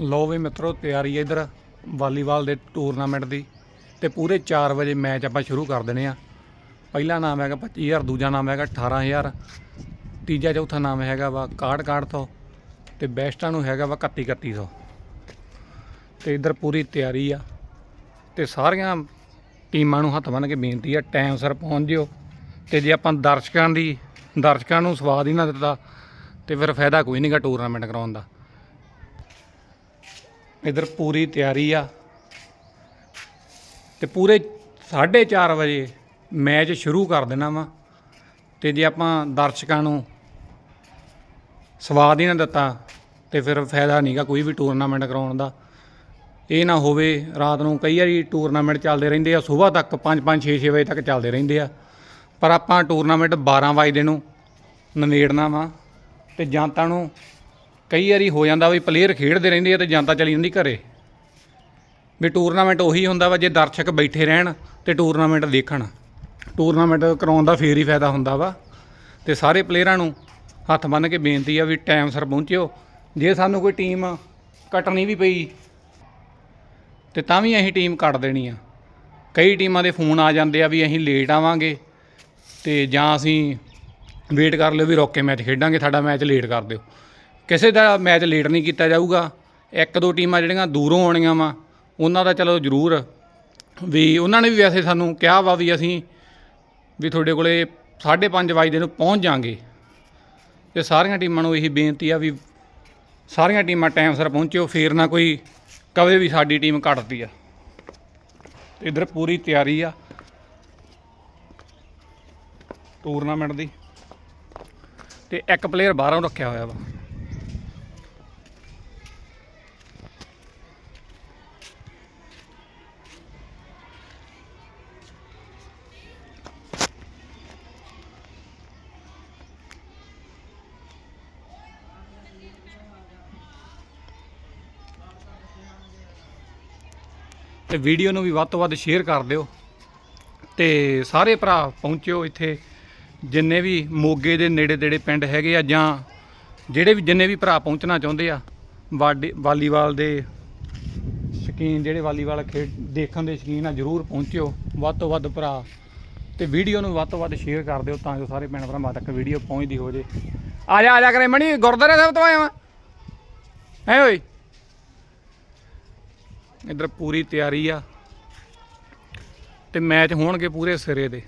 ਲੋ ਵੀ ਮਿੱਤਰੋ, ਤਿਆਰੀ ਹੈ ਇਧਰ ਵਾਲੀਬਾਲ ਦੇ ਟੂਰਨਾਮੈਂਟ ਦੀ ਤੇ ਪੂਰੇ 4 ਵਜੇ ਮੈਚ ਆਪਾਂ ਸ਼ੁਰੂ ਕਰ ਦੇਣੇ ਆ। ਪਹਿਲਾ ਨਾਮ ਹੈਗਾ 25000 ਦੂਜਾ ਨਾਮ ਹੈਗਾ 18000 ਤੀਜਾ ਚੌਥਾ ਨਾਮ ਹੈਗਾ ਵਾ 61 61 ਤੇ ਬੈਸਟਾਂ ਨੂੰ ਹੈਗਾ ਵਾ 31 3100 ਤੇ ਇਧਰ ਪੂਰੀ ਤਿਆਰੀ ਆ ਤੇ ਸਾਰੀਆਂ ਟੀਮਾਂ ਨੂੰ ਹੱਥ ਬੰਨ੍ਹ ਕੇ ਬੇਨਤੀ ਆ ਟਾਈਮ ਸਿਰ ਪਹੁੰਚ ਜਿਓ ਤੇ ਜੇ ਆਪਾਂ ਦਰਸ਼ਕਾਂ ਦੀ, ਦਰਸ਼ਕਾਂ ਨੂੰ ਸਵਾਦ ਹੀ ਨਾ ਦਿੱਤਾ ਤੇ ਫਿਰ ਫਾਇਦਾ ਕੋਈ ਨਹੀਂਗਾ ਟੂਰਨਾਮੈਂਟ ਕਰਾਉਣ ਦਾ। ਇਧਰ ਪੂਰੀ ਤਿਆਰੀ ਆ। ਤੇ ਪੂਰੇ 4:30 ਵਜੇ ਮੈਚ ਸ਼ੁਰੂ ਕਰ ਦੇਣਾ ਵਾ। ਤੇ ਜੇ ਆਪਾਂ ਦਰਸ਼ਕਾਂ ਨੂੰ ਸਵਾਦ ਹੀ ਨਾ ਦਿੱਤਾ, ਤੇ ਫਿਰ ਫਾਇਦਾ ਨਹੀਂਗਾ ਕੋਈ ਵੀ ਟੂਰਨਾਮੈਂਟ ਕਰਾਉਣ ਦਾ। ਇਹ ਨਾ ਹੋਵੇ ਰਾਤ ਨੂੰ ਕਈ ਵਾਰੀ ਟੂਰਨਾਮੈਂਟ ਚੱਲਦੇ ਰਹਿੰਦੇ ਆ, ਸਵੇਰ ਤੱਕ 5 5 6 6 ਵਜੇ ਤੱਕ ਚੱਲਦੇ ਰਹਿੰਦੇ ਆ। ਪਰ ਆਪਾਂ ਟੂਰਨਾਮੈਂਟ 12 ਵਜੇ ਨੂੰ ਨਵੇੜਨਾ ਵਾ, ਤੇ ਜਨਤਾ ਨੂੰ ਕਈ ਵਾਰੀ ਹੋ ਜਾਂਦਾ ਵੀ ਪਲੇਅਰ ਖੇਡਦੇ ਰਹਿੰਦੇ ਆ ਤੇ ਜਨਤਾ ਚਲੀ ਜਾਂਦੀ ਘਰੇ। ਵੀ ਟੂਰਨਾਮੈਂਟ ਉਹੀ ਹੁੰਦਾ ਵਾ ਜੇ ਦਰਸ਼ਕ ਬੈਠੇ ਰਹਿਣ ਤੇ ਟੂਰਨਾਮੈਂਟ ਦੇਖਣ। ਟੂਰਨਾਮੈਂਟ ਕਰਾਉਣ ਦਾ ਫੇਰ ਹੀ ਫਾਇਦਾ ਹੁੰਦਾ ਵਾ। ਤੇ ਸਾਰੇ ਪਲੇਅਰਾਂ ਨੂੰ ਹੱਥ ਬੰਨ੍ਹ ਕੇ ਬੇਨਤੀ ਆ ਵੀ ਟਾਈਮ ਸਿਰ ਪਹੁੰਚਿਓ। ਜੇ ਸਾਨੂੰ ਕੋਈ ਟੀਮ ਕੱਟਣੀ ਵੀ ਪਈ, ਤੇ ਤਾਂ ਵੀ ਅਸੀਂ ਟੀਮ ਕੱਟ ਦੇਣੀ ਆ। ਕਈ ਟੀਮਾਂ ਦੇ ਫੋਨ ਆ ਜਾਂਦੇ ਆ ਵੀ ਅਸੀਂ ਲੇਟ ਆਵਾਂਗੇ ਤੇ ਜਾਂ ਅਸੀਂ ਵੇਟ ਕਰ ਲਿਓ ਵੀ ਰੋਕ ਕੇ ਮੈਚ ਖੇਡਾਂਗੇ, ਸਾਡਾ ਮੈਚ ਲੇਟ ਕਰ ਦਿਓ। ਕਿਸੇ ਦਾ ਮੈਚ ਲੇਟ ਨਹੀਂ ਕੀਤਾ ਜਾਊਗਾ। ਇੱਕ ਦੋ ਟੀਮਾਂ ਜਿਹੜੀਆਂ ਦੂਰੋਂ ਆਉਣੀਆਂ ਵਾ, ਉਹਨਾਂ ਦਾ ਚਲੋ ਜ਼ਰੂਰ। ਵੀ ਉਹਨਾਂ ਨੇ ਵੀ ਵੈਸੇ ਸਾਨੂੰ ਕਿਹਾ ਵਾ ਵੀ ਅਸੀਂ ਵੀ ਤੁਹਾਡੇ ਕੋਲੇ 5:30 ਵਜੇ ਨੂੰ ਪਹੁੰਚ ਜਾਾਂਗੇ। ਤੇ ਸਾਰੀਆਂ ਟੀਮਾਂ ਨੂੰ ਇਹੀ ਬੇਨਤੀ ਆ ਵੀ ਸਾਰੀਆਂ ਟੀਮਾਂ ਟਾਈਮ ਸਿਰ ਪਹੁੰਚਿਓ, ਫੇਰ ਨਾ ਕੋਈ ਕਵੇ ਵੀ ਸਾਡੀ ਟੀਮ ਘਟਦੀ ਆ। ਇਧਰ ਪੂਰੀ ਤਿਆਰੀ ਆ। ਟੂਰਨਾਮੈਂਟ ਦੀ। ਤੇ ਇੱਕ ਪਲੇਅਰ ਬਾਹਰੋਂ ਰੱਖਿਆ ਹੋਇਆ ਵਾ। ਤੇ ਵੀਡੀਓ ਨੂੰ ਵੀ ਵੱਧ ਤੋਂ ਵੱਧ ਸ਼ੇਅਰ ਕਰ ਦਿਓ ਤੇ ਸਾਰੇ ਭਰਾ ਪਹੁੰਚਿਓ ਇੱਥੇ। ਜਿੰਨੇ ਵੀ ਮੋਗੇ ਦੇ ਨੇੜੇ ਤੇੜੇ ਪਿੰਡ ਹੈਗੇ ਆ ਜਾਂ ਜਿਹੜੇ ਵੀ ਜਿੰਨੇ ਵੀ ਭਰਾ ਪਹੁੰਚਣਾ ਚਾਹੁੰਦੇ ਆ, ਵਾਡੀ- ਵਾਲੀਬਾਲ ਦੇ ਸ਼ਕੀਨ, ਜਿਹੜੇ ਵਾਲੀਵਾਲ ਖੇਡ ਦੇਖਣ ਦੇ ਸ਼ਕੀਨ ਆ, ਜਰੂਰ ਪਹੁੰਚਿਓ। ਵੱਧ ਤੋਂ ਵੱਧ ਭਰਾ ਤੇ ਵੀਡੀਓ ਨੂੰ ਵੱਧ ਤੋਂ ਵੱਧ ਸ਼ੇਅਰ ਕਰ ਦਿਓ ਤਾਂ ਜੋ ਸਾਰੇ ਭੈਣ ਭਰਾਵਾਂ ਤੱਕ ਵੀਡੀਓ ਪਹੁੰਚਦੀ ਹੋ ਜੇ ਆ ਜਾ ਆ ਜਾ ਕਰੇ ਮਣੀ, ਗੁਰਦੁਆਰੇ ਸਾਹਿਬ ਤੋਂ ਆਇਆ ਵਾਂ। ਹੈ ਓਏ। ਇਧਰ ਪੂਰੀ ਤਿਆਰੀ ਆ। ਤੇ ਮੈਚ ਹੋਣਗੇ ਪੂਰੇ ਸਿਰੇ ਦੇ।